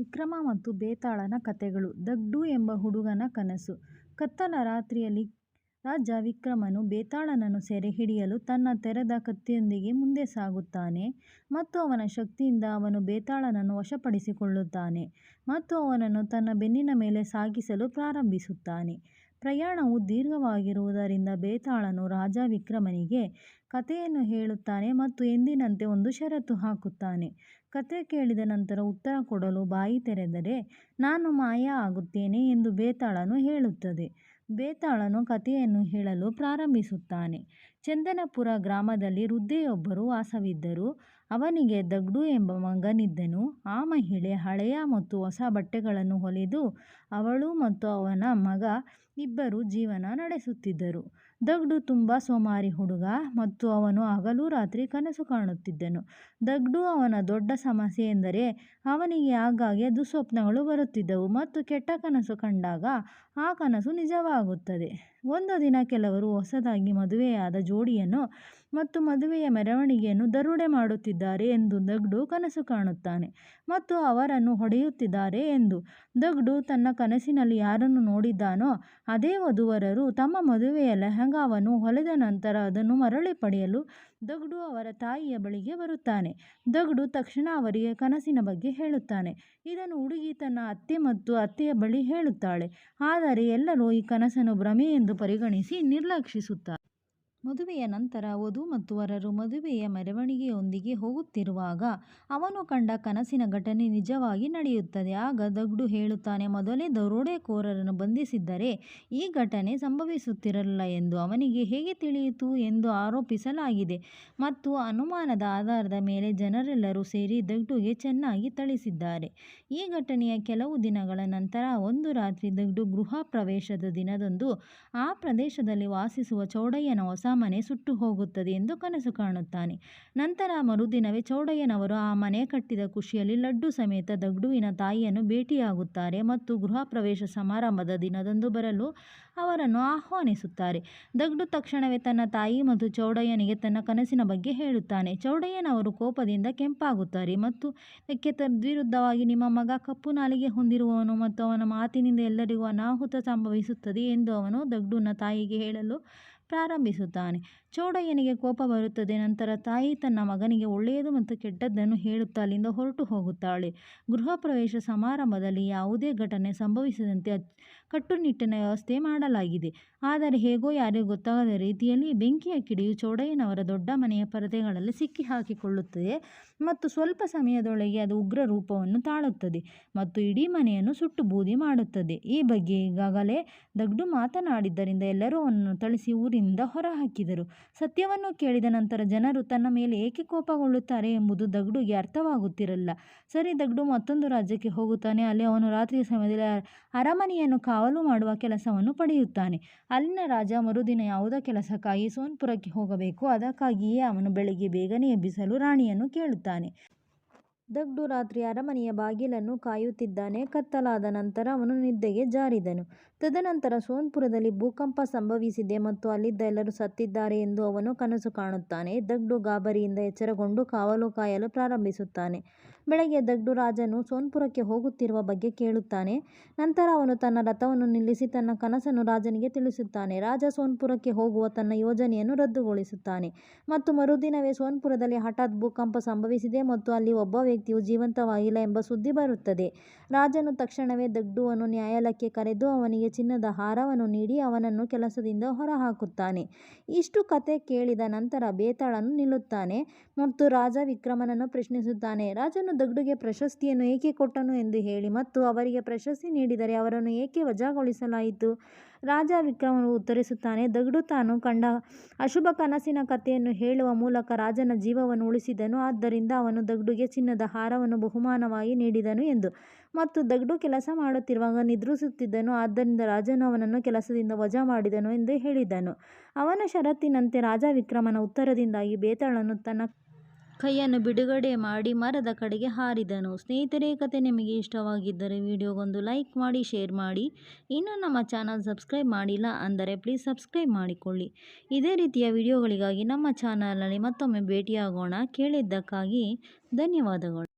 ವಿಕ್ರಮ ಮತ್ತು ಬೇತಾಳನ ಕಥೆಗಳು ದಗ್ಡು ಎಂಬ ಹುಡುಗನ ಕನಸು. ಕತ್ತಲ ರಾತ್ರಿಯಲ್ಲಿ ರಾಜ ವಿಕ್ರಮನು ಬೇತಾಳನನ್ನು ಸೆರೆ ಹಿಡಿಯಲು ತನ್ನ ತೆರೆದ ಕತ್ತಿಯೊಂದಿಗೆ ಮುಂದೆ ಸಾಗುತ್ತಾನೆ ಮತ್ತು ಅವನ ಶಕ್ತಿಯಿಂದ ಅವನು ಬೇತಾಳನನ್ನು ವಶಪಡಿಸಿಕೊಳ್ಳುತ್ತಾನೆ ಮತ್ತು ಅವನನ್ನು ತನ್ನ ಬೆನ್ನಿನ ಮೇಲೆ ಸಾಗಿಸಲು ಪ್ರಾರಂಭಿಸುತ್ತಾನೆ. ಪ್ರಯಾಣವು ದೀರ್ಘವಾಗಿರುವುದರಿಂದ ಬೇತಾಳನು ರಾಜ ವಿಕ್ರಮನಿಗೆ ಕಥೆಯನ್ನು ಹೇಳುತ್ತಾನೆ ಮತ್ತು ಎಂದಿನಂತೆ ಒಂದು ಷರತ್ತು ಹಾಕುತ್ತಾನೆ. ಕಥೆ ಕೇಳಿದ ನಂತರ ಉತ್ತರ ಕೊಡಲು ಬಾಯಿ ತೆರೆದರೆ, ನಾನು ಮಾಯ ಆಗುತ್ತೇನೆ ಎಂದು ಬೇತಾಳನು ಹೇಳುತ್ತದೆ. ಬೇತಾಳನು ಕಥೆಯನ್ನು ಹೇಳಲು ಪ್ರಾರಂಭಿಸುತ್ತಾನೆ. ಚಂದನಪುರ ಗ್ರಾಮದಲ್ಲಿ ವೃದ್ಧೆಯೊಬ್ಬರು ವಾಸವಿದ್ದರು. ಅವನಿಗೆ ದಗ್ಡು ಎಂಬ ಮಗನಿದ್ದನು. ಆ ಮಹಿಳೆ ಹಳೆಯ ಮತ್ತು ಹೊಸ ಬಟ್ಟೆಗಳನ್ನು ಹೊಲಿದು ಅವಳು ಮತ್ತು ಅವನ ಮಗ ಇಬ್ಬರು ಜೀವನ ನಡೆಸುತ್ತಿದ್ದರು. ದಗ್ಡು ತುಂಬಾ ಸೋಮಾರಿ ಹುಡುಗ ಮತ್ತು ಅವನು ಹಗಲು ರಾತ್ರಿ ಕನಸು ಕಾಣುತ್ತಿದ್ದನು. ದಗ್ಡು ಅವನ ದೊಡ್ಡ ಸಮಸ್ಯೆ ಎಂದರೆ ಅವನಿಗೆ ಆಗಾಗ್ಗೆ ದುಃಸ್ವಪ್ನಗಳು ಬರುತ್ತಿದ್ದವು ಮತ್ತು ಕೆಟ್ಟ ಕನಸು ಕಂಡಾಗ ಆ ಕನಸು ನಿಜವಾಗುತ್ತದೆ. ಒಂದು ದಿನ ಕೆಲವರು ಹೊಸದಾಗಿ ಮದುವೆಯಾದ ಜೋಡಿಯನ್ನು ಮತ್ತು ಮದುವೆಯ ಮೆರವಣಿಗೆಯನ್ನು ದರೋಡೆ ಮಾಡುತ್ತಿದ್ದಾರೆ ಎಂದು ದಗ್ಡು ಕನಸು ಕಾಣುತ್ತಾನೆ ಮತ್ತು ಅವರನ್ನು ಹೊಡೆಯುತ್ತಿದ್ದಾರೆ ಎಂದು. ದಗ್ಡು ತನ್ನ ಕನಸಿನಲ್ಲಿ ಯಾರನ್ನು ನೋಡಿದ್ದಾನೋ ಅದೇ ವಧುವರರು ತಮ್ಮ ಮದುವೆಯ ಲೆಹಂಗಾವನ್ನು ಹೊಲೆದ ನಂತರ ಅದನ್ನು ಮರಳಿ ಪಡೆಯಲು ದಗ್ಡು ಅವರ ತಾಯಿಯ ಬಳಿಗೆ ಬರುತ್ತಾನೆ. ದಗ್ಡು ತಕ್ಷಣ ಅವರಿಗೆ ಕನಸಿನ ಬಗ್ಗೆ ಹೇಳುತ್ತಾನೆ. ಇದನ್ನು ಹುಡುಗಿ ತನ್ನ ಅತ್ತೆ ಮತ್ತು ಅತ್ತೆಯ ಬಳಿ ಹೇಳುತ್ತಾಳೆ ಆದರೆ ಎಲ್ಲರೂ ಈ ಕನಸನ್ನು ಭ್ರಮೆ ಎಂದು ಪರಿಗಣಿಸಿ ನಿರ್ಲಕ್ಷಿಸುತ್ತಾರೆ. ಮದುವೆಯ ನಂತರ ವಧು ಮತ್ತು ವರರು ಮದುವೆಯ ಮೆರವಣಿಗೆಯೊಂದಿಗೆ ಹೋಗುತ್ತಿರುವಾಗ ಅವನು ಕಂಡ ಕನಸಿನ ಘಟನೆ ನಿಜವಾಗಿ ನಡೆಯುತ್ತದೆ. ಆಗ ದಗ್ಡು ಹೇಳುತ್ತಾನೆ, ಮೊದಲೇ ದರೋಡೆಕೋರರನ್ನು ಬಂಧಿಸಿದ್ದರೆ ಈ ಘಟನೆ ಸಂಭವಿಸುತ್ತಿರಲಿಲ್ಲ ಎಂದು ಅವನಿಗೆ ಹೇಗೆ ತಿಳಿಯಿತು ಎಂದು ಆರೋಪಿಸಲಾಗಿದೆ ಮತ್ತು ಅನುಮಾನದ ಆಧಾರದ ಮೇಲೆ ಜನರೆಲ್ಲರೂ ಸೇರಿ ದಗ್ಡುಗೆ ಚೆನ್ನಾಗಿ ಥಳಿಸಿದ್ದಾರೆ. ಈ ಘಟನೆಯ ಕೆಲವು ದಿನಗಳ ನಂತರ ಒಂದು ರಾತ್ರಿ ದಗ್ಡು ಗೃಹ ಪ್ರವೇಶದ ದಿನದಂದು ಆ ಪ್ರದೇಶದಲ್ಲಿ ವಾಸಿಸುವ ಚೌಡಯ್ಯನ ಹೊಸ ಮನೆ ಸುಟ್ಟು ಹೋಗುತ್ತದೆ ಎಂದು ಕನಸು ಕಾಣುತ್ತಾನೆ. ನಂತರ ಮರುದಿನವೇ ಚೌಡಯ್ಯನವರು ಆ ಮನೆ ಕಟ್ಟಿದ ಖುಷಿಯಲ್ಲಿ ಲಡ್ಡು ಸಮೇತ ದಗ್ಡುವಿನ ತಾಯಿಯನ್ನು ಭೇಟಿಯಾಗುತ್ತಾರೆ ಮತ್ತು ಗೃಹ ಪ್ರವೇಶ ಸಮಾರಂಭದ ದಿನದಂದು ಬರಲು ಅವರನ್ನು ಆಹ್ವಾನಿಸುತ್ತಾರೆ. ದಗ್ಡು ತಕ್ಷಣವೇ ತನ್ನ ತಾಯಿ ಮತ್ತು ಚೌಡಯ್ಯನಿಗೆ ತನ್ನ ಕನಸಿನ ಬಗ್ಗೆ ಹೇಳುತ್ತಾನೆ. ಚೌಡಯ್ಯನವರು ಕೋಪದಿಂದ ಕೆಂಪಾಗುತ್ತಾರೆ ಮತ್ತು ಇದಕ್ಕೆ ತದ್ವಿರುದ್ಧವಾಗಿ, ನಿಮ್ಮ ಮಗ ಕಪ್ಪು ನಾಲಿಗೆ ಹೊಂದಿರುವವನು ಮತ್ತು ಅವನ ಮಾತಿನಿಂದ ಎಲ್ಲರಿಗೂ ಅನಾಹುತ ಸಂಭವಿಸುತ್ತದೆ ಎಂದು ಅವನು ದಗ್ಡುನ ತಾಯಿಗೆ ಹೇಳಲು ಪ್ರಾರಂಭಿಸುತ್ತಾನೆ. ಚೌಡಯ್ಯನಿಗೆ ಕೋಪ ಬರುತ್ತದೆ ನಂತರ ತಾಯಿ ತನ್ನ ಮಗನಿಗೆ ಒಳ್ಳೆಯದು ಮತ್ತು ಕೆಟ್ಟದ್ದನ್ನು ಹೇಳುತ್ತಾ ಅಲ್ಲಿಂದ ಹೊರಟು ಹೋಗುತ್ತಾಳೆ ಗೃಹ ಪ್ರವೇಶ ಸಮಾರಂಭದಲ್ಲಿ ಯಾವುದೇ ಘಟನೆ ಸಂಭವಿಸದಂತೆ ಕಟ್ಟುನಿಟ್ಟಿನ ವ್ಯವಸ್ಥೆ ಮಾಡಲಾಗಿದೆ ಆದರೆ ಹೇಗೋ ಯಾರಿಗೂ ಗೊತ್ತಾಗದ ರೀತಿಯಲ್ಲಿ ಬೆಂಕಿಯ ಕಿಡಿಯು ಚೌಡಯ್ಯನವರ ದೊಡ್ಡ ಮನೆಯ ಪರದೆಗಳಲ್ಲಿ ಸಿಕ್ಕಿ ಹಾಕಿಕೊಳ್ಳುತ್ತದೆ ಮತ್ತು ಸ್ವಲ್ಪ ಸಮಯದೊಳಗೆ ಅದು ಉಗ್ರ ರೂಪವನ್ನು ತಾಳುತ್ತದೆ ಮತ್ತು ಇಡೀ ಮನೆಯನ್ನು ಸುಟ್ಟು ಬೂದಿ ಮಾಡುತ್ತದೆ. ಈ ಬಗ್ಗೆ ಈಗಾಗಲೇ ದಗ್ಡು ಮಾತನಾಡಿದ್ದರಿಂದ ಎಲ್ಲರೂ ಅವನನ್ನು ಥಳಿಸಿ ಊರಿನಿಂದ ಹೊರಹಾಕಿದರು. ಸತ್ಯವನ್ನು ಕೇಳಿದ ನಂತರ ಜನರು ತನ್ನ ಮೇಲೆ ಏಕೆ ಕೋಪಗೊಳ್ಳುತ್ತಾರೆ ಎಂಬುದು ದಗ್ಡುಗೆ ಅರ್ಥವಾಗುತ್ತಿರಲ್ಲ ಸರಿ ದಗ್ಡು ಮತ್ತೊಂದು ರಾಜ್ಯಕ್ಕೆ ಹೋಗುತ್ತಾನೆ ಅಲ್ಲಿ ಅವನು ರಾತ್ರಿಯ ಸಮಯದಲ್ಲಿ ಅರಮನೆಯನ್ನು ಕಾವಲು ಮಾಡುವ ಕೆಲಸವನ್ನು ಪಡೆಯುತ್ತಾನೆ. ಅಲ್ಲಿನ ರಾಜ ಮರುದಿನ ಯಾವುದೋ ಕೆಲಸಕ್ಕಾಗಿ ಸೋನ್ಪುರಕ್ಕೆ ಹೋಗಬೇಕು ಅದಕ್ಕಾಗಿಯೇ ಅವನು ಬೆಳಿಗ್ಗೆ ಬೇಗನೆ ಎಬ್ಬಿಸಲು ರಾಣಿಯನ್ನು ಕೇಳುತ್ತಾನೆ. ದಗ್ಡು ರಾತ್ರಿ ಅರಮನೆಯ ಬಾಗಿಲನ್ನು ಕಾಯುತ್ತಿದ್ದಾನೆ. ಕತ್ತಲಾದ ನಂತರ ಅವನು ನಿದ್ದೆಗೆ ಜಾರಿದನು. ತದನಂತರ ಸೋನ್ಪುರದಲ್ಲಿ ಭೂಕಂಪ ಸಂಭವಿಸಿದೆ ಮತ್ತು ಅಲ್ಲಿದ್ದ ಎಲ್ಲರೂ ಸತ್ತಿದ್ದಾರೆ ಎಂದು ಅವನು ಕನಸು ಕಾಣುತ್ತಾನೆ. ದಗ್ಡು ಗಾಬರಿಯಿಂದ ಎಚ್ಚರಗೊಂಡು ಕಾವಲು ಕಾಯಲು ಪ್ರಾರಂಭಿಸುತ್ತಾನೆ. ಬೆಳಗ್ಗೆ ದಗ್ಡು ರಾಜನು ಸೋನ್ಪುರಕ್ಕೆ ಹೋಗುತ್ತಿರುವ ಬಗ್ಗೆ ಕೇಳುತ್ತಾನೆ. ನಂತರ ಅವನು ತನ್ನ ರಥವನ್ನು ನಿಲ್ಲಿಸಿ ತನ್ನ ಕನಸನ್ನು ರಾಜನಿಗೆ ತಿಳಿಸುತ್ತಾನೆ. ರಾಜ ಸೋನ್ಪುರಕ್ಕೆ ಹೋಗುವ ತನ್ನ ಯೋಜನೆಯನ್ನು ರದ್ದುಗೊಳಿಸುತ್ತಾನೆ ಮತ್ತು ಮರುದಿನವೇ ಸೋನ್ಪುರದಲ್ಲಿ ಹಠಾತ್ ಭೂಕಂಪ ಸಂಭವಿಸಿದೆ ಮತ್ತು ಅಲ್ಲಿ ಒಬ್ಬ ವ್ಯಕ್ತಿಯು ಜೀವಂತವಾಗಿಲ್ಲ ಎಂಬ ಸುದ್ದಿ ಬರುತ್ತದೆ. ರಾಜನು ತಕ್ಷಣವೇ ದಗ್ಡುವನ್ನು ನ್ಯಾಯಾಲಯಕ್ಕೆ ಕರೆದು ಅವನಿಗೆ ಚಿನ್ನದ ಹಾರವನ್ನು ನೀಡಿ ಅವನನ್ನು ಕೆಲಸದಿಂದ ಹೊರಹಾಕುತ್ತಾನೆ. ಇಷ್ಟು ಕತೆ ಕೇಳಿದ ನಂತರ ಬೇತಾಳನು ನಿಲ್ಲುತ್ತಾನೆ ಮತ್ತು ರಾಜ ವಿಕ್ರಮನನ್ನು ಪ್ರಶ್ನಿಸುತ್ತಾನೆ, ರಾಜನು ದಗ್ಡುಗೆ ಪ್ರಶಸ್ತಿಯನ್ನು ಏಕೆ ಕೊಟ್ಟನು ಎಂದು ಹೇಳಿ, ಮತ್ತು ಅವರಿಗೆ ಪ್ರಶಸ್ತಿ ನೀಡಿದರೆ ಅವರನ್ನು ಏಕೆ ವಜಾಗೊಳಿಸಲಾಯಿತು. ರಾಜ ವಿಕ್ರಮನು ಉತ್ತರಿಸುತ್ತಾನೆ, ದಗಡು ತಾನು ಕಂಡ ಅಶುಭ ಕನಸಿನ ಕಥೆಯನ್ನು ಹೇಳುವ ಮೂಲಕ ರಾಜನ ಜೀವವನ್ನು ಉಳಿಸಿದನು. ಆದ್ದರಿಂದ ಅವನು ದಗಡುಗೆ ಚಿನ್ನದ ಹಾರವನ್ನು ಬಹುಮಾನವಾಗಿ ನೀಡಿದನು ಎಂದು. ಮತ್ತು ದಗಡು ಕೆಲಸ ಮಾಡುತ್ತಿರುವಾಗ ನಿದ್ರಿಸುತ್ತಿದ್ದನು. ಆದ್ದರಿಂದ ರಾಜನು ಅವನನ್ನು ಕೆಲಸದಿಂದ ವಜಾ ಮಾಡಿದನು ಎಂದು ಹೇಳಿದನು. ಅವನ ಷರತ್ತಿನಂತೆ ರಾಜ ವಿಕ್ರಮನ ಉತ್ತರದಿಂದಾಗಿ ಬೇತಾಳನು ತನ್ನ ಕೈಯನ್ನು ಬಿಡುಗಡೆ ಮಾಡಿ ಮರದ ಕಡೆಗೆ ಹಾರಿದನು. ಸ್ನೇಹಿತರೆ ಕತೆ ನಿಮಗೆ ಇಷ್ಟವಾಗಿದ್ದರೆ ವಿಡಿಯೋಗೊಂದು ಲೈಕ್ ಮಾಡಿ, ಶೇರ್ ಮಾಡಿ ಇನ್ನೂ ನಮ್ಮ ಚಾನಲ್ ಸಬ್ಸ್ಕ್ರೈಬ್ ಮಾಡಿಲ್ಲ ಅಂದರೆ ಪ್ಲೀಸ್ ಸಬ್ಸ್ಕ್ರೈಬ್ ಮಾಡಿಕೊಳ್ಳಿ. ಇದೇ ರೀತಿಯ ವಿಡಿಯೋಗಳಿಗಾಗಿ ನಮ್ಮ ಚಾನಲ್ನಲ್ಲಿ ಮತ್ತೊಮ್ಮೆ ಭೇಟಿಯಾಗೋಣ ಕೇಳಿದ್ದಕ್ಕಾಗಿ ಧನ್ಯವಾದಗಳು.